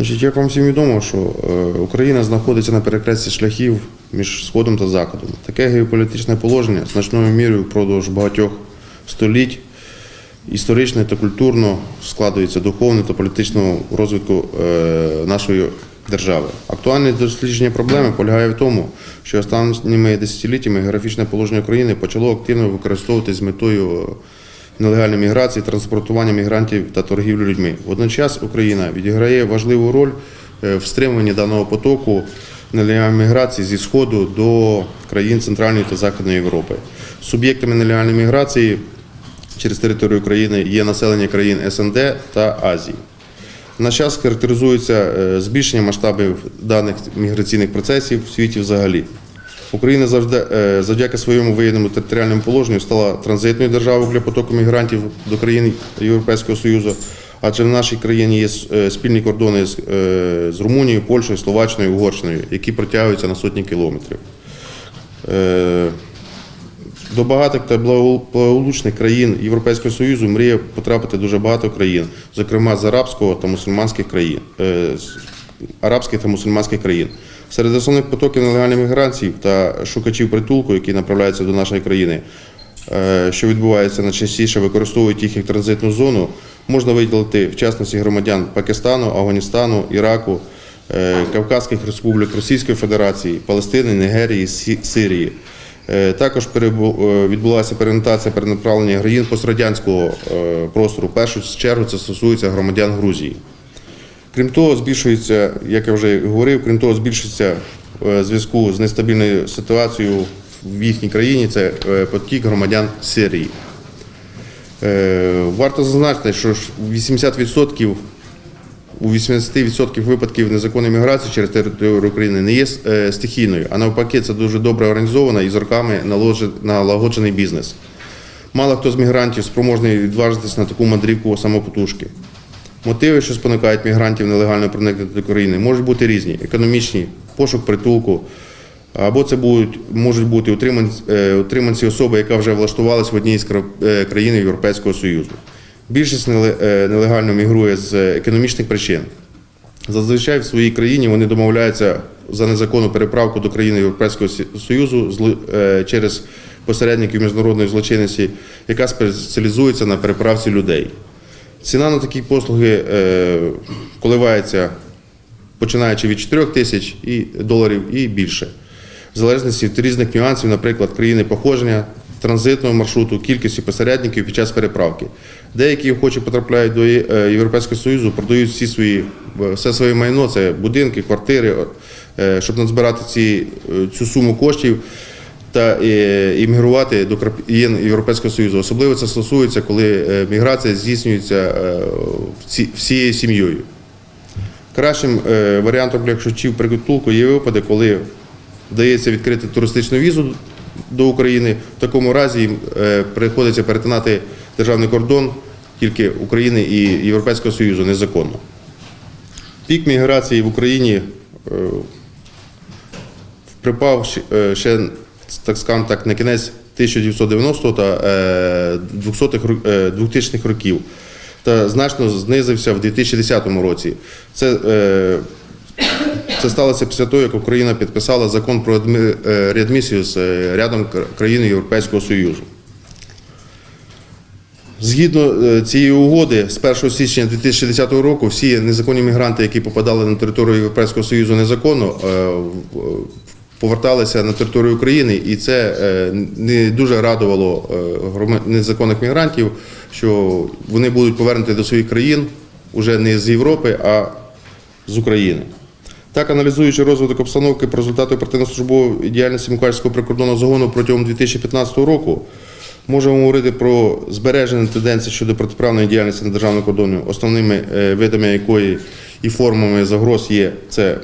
Значить, як вам всім відомо, що е, Україна знаходиться на перекресті шляхів між Сходом та Заходом. Таке геополітичне положення значною мірою впродовж багатьох століть історично та культурно складується духовно та політичного розвитку е, нашої держави. Актуальність дослідження проблеми полягає в тому, що останніми десятиліттями географічне положення України почало активно використовуватись з метою е, нелегальної міграції, транспортування мігрантів та торгівлі людьми. Водночас Україна відіграє важливу роль е, в стримуванні даного потоку нелегальної міграції зі сходу до країн Центральної та Західної Європи. Суб'єктами нелегальної міграції через територію України є населення країн СНД та Азії. На час характеризується е, збільшення масштабів даних міграційних процесів в світі взагалі. Україна завжди, е, завдяки своєму виєднаному територіальному положенню стала транзитною державою для потоку мігрантів до країн Європейського Союзу, адже в нашій країні є е, спільні кордони з, е, з Румунією, Польщею, Словаччиною, Угорщиною, які протягуються на сотні кілометрів. До багатих та благополучних країн Європейського Союзу мріє потрапити дуже багато країн, зокрема з арабського та мусульманських країн, арабських та мусульманських країн. Серед основних потоків нелегальних мігрантів та шукачів притулку, які направляються до нашої країни, е, що відбувається найчастіше, використовують їх як транзитну зону, можна виділити в частності громадян Пакистану, Афганістану, Іраку, е, Кавказських республік Російської Федерації, Палестини, Нігерії, Сирії. Е, Також відбулася переорієнтація перенаправлення країн пострадянського простору. В першу чергу це стосується громадян Грузії. Крім того, збільшується, як я вже говорив, крім того, збільшується е, зв'язку з нестабільною ситуацією в їхній країні це е, потік громадян Сирії. Е, Варто зазначити, що 80% у 80% випадків незаконної міграції через територію України не є стихійною, а навпаки, це дуже добре організована і з роками налагоджений бізнес. Мало хто з мігрантів спроможний відважитись на таку мандрівку самопотужки. Мотиви, що спонукають мігрантів нелегально проникнути до країни, можуть бути різні: економічні, пошук притулку, або це будуть, можуть бути утриманці, е, особи, яка вже влаштувалась в одній з е, країн Європейського Союзу. Більшість е, нелегально мігрує з економічних причин. Зазвичай в своїй країні вони домовляються за незаконну переправку до країни Європейського Союзу через посередників міжнародної злочинності, яка спеціалізується на переправці людей. Ціна на такі послуги е, коливається починаючи від 4 тисяч доларів і більше. В залежності від різних нюансів, наприклад, країни походження, транзитного маршруту, кількості посередників під час переправки. Деякі охочі потрапляють до е, Європейського Союзу, продають всі свої, е, все своє майно, це будинки, квартири, щоб назбирати ці, цю суму коштів та е, іммігрувати до країн Європейського Союзу. Особливо це стосується, коли е, міграція здійснюється е, всією сім'єю. Кращим варіантом для шукачів притулку є випадки, коли вдається відкрити туристичну візу до України. В такому разі їм приходиться перетинати державний кордон тільки України і Європейського Союзу незаконно. Пік міграції в Україні припав ще, так скажемо так, на кінець 1990 та е, 200-х ро- е, 2000-х років та значно знизився в 2010 році. Це, е, це сталося після того, як Україна підписала закон про е, реадмісію з е, рядом кр- країн Європейського Союзу. Згідно е, цієї угоди, з 1 січня 2010 року всі незаконні мігранти, які попадали на територію Європейського Союзу незаконно, е, поверталися на територію України, і це е, не дуже радувало е, незаконних мігрантів, що вони будуть повернуті до своїх країн уже не з Європи, а з України. Так, аналізуючи розвиток обстановки про результати оперативно-службової діяльності Мукачівського прикордонного загону протягом 2015 року, можемо говорити про збереження тенденцій щодо протиправної діяльності на державному кордоні, основними е, видами якої і формами загроз є це.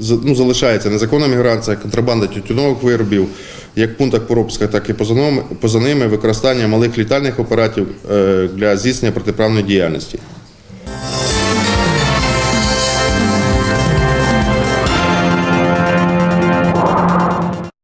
Ну, залишається незаконна міграція, контрабанда тютюнових виробів, як в пунктах пропуска, так і поза поза ними використання малих літальних апаратів е, для здійснення протиправної діяльності.